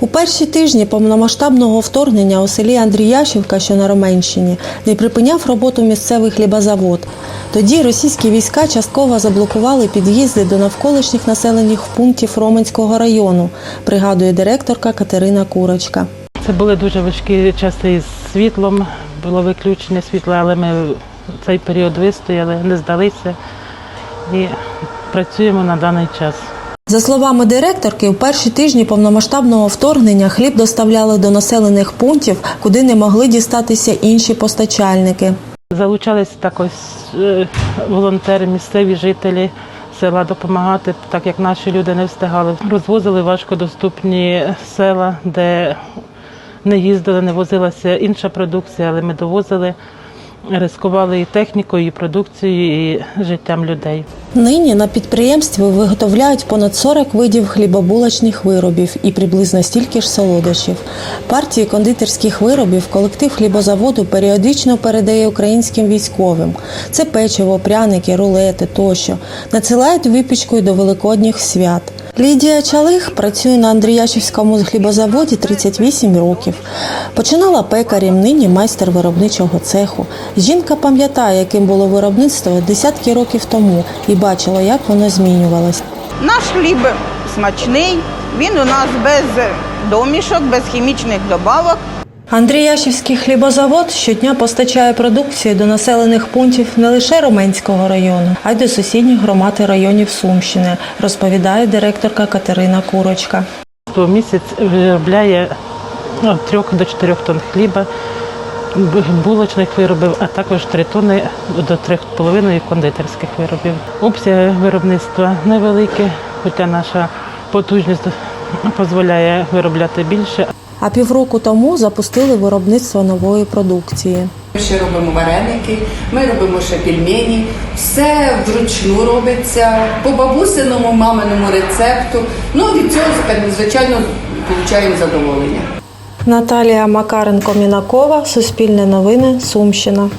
У перші тижні повномасштабного вторгнення у селі Андріяшівка, що на Роменщині, не припиняв роботу місцевий хлібозавод. Тоді російські війська частково заблокували під'їзди до навколишніх населених пунктів Роменського району, пригадує директорка Катерина Курочка. Це були дуже важкі часи із світлом, було виключення світла, але ми цей період вистояли, не здалися і працюємо на даний час. За словами директорки, у перші тижні повномасштабного вторгнення хліб доставляли до населених пунктів, куди не могли дістатися інші постачальники. Залучалися також е, волонтери, місцеві жителі села допомагати, так як наші люди не встигали. Розвозили важкодоступні села, де не їздили, не возилася інша продукція, але ми довозили, ризикували і технікою, і продукцією, і життям людей. Нині на підприємстві виготовляють понад 40 видів хлібобулочних виробів і приблизно стільки ж солодощів. Партії кондитерських виробів колектив хлібозаводу періодично передає українським військовим. Це печиво, пряники, рулети тощо. Надсилають випічкою до великодніх свят. Лідія Чалих працює на Андріячівському хлібозаводі 38 років. Починала пекарем, нині майстер виробничого цеху. Жінка пам'ятає, яким було виробництво десятки років тому і бачила, як воно змінювалось. Наш хліб смачний, він у нас без домішок, без хімічних добавок. Андріяшівський хлібозавод щодня постачає продукцію до населених пунктів не лише Роменського району, а й до сусідніх громад і районів Сумщини, розповідає директорка Катерина Курочка. В місяць виробляє ну, 3 до 4 тонн хліба, булочних виробів, а також 3 тонни до 3,5 кондитерських виробів. Обсяги виробництва невеликі, хоча наша потужність дозволяє виробляти більше. А півроку тому запустили виробництво нової продукції. Ми ще робимо вареники, ми робимо ще пельмені. Все вручну робиться по бабусиному, маминому рецепту. Ну від цього звичайно отримуємо задоволення. Наталія Макаренко Мінакова, Суспільне новини, Сумщина.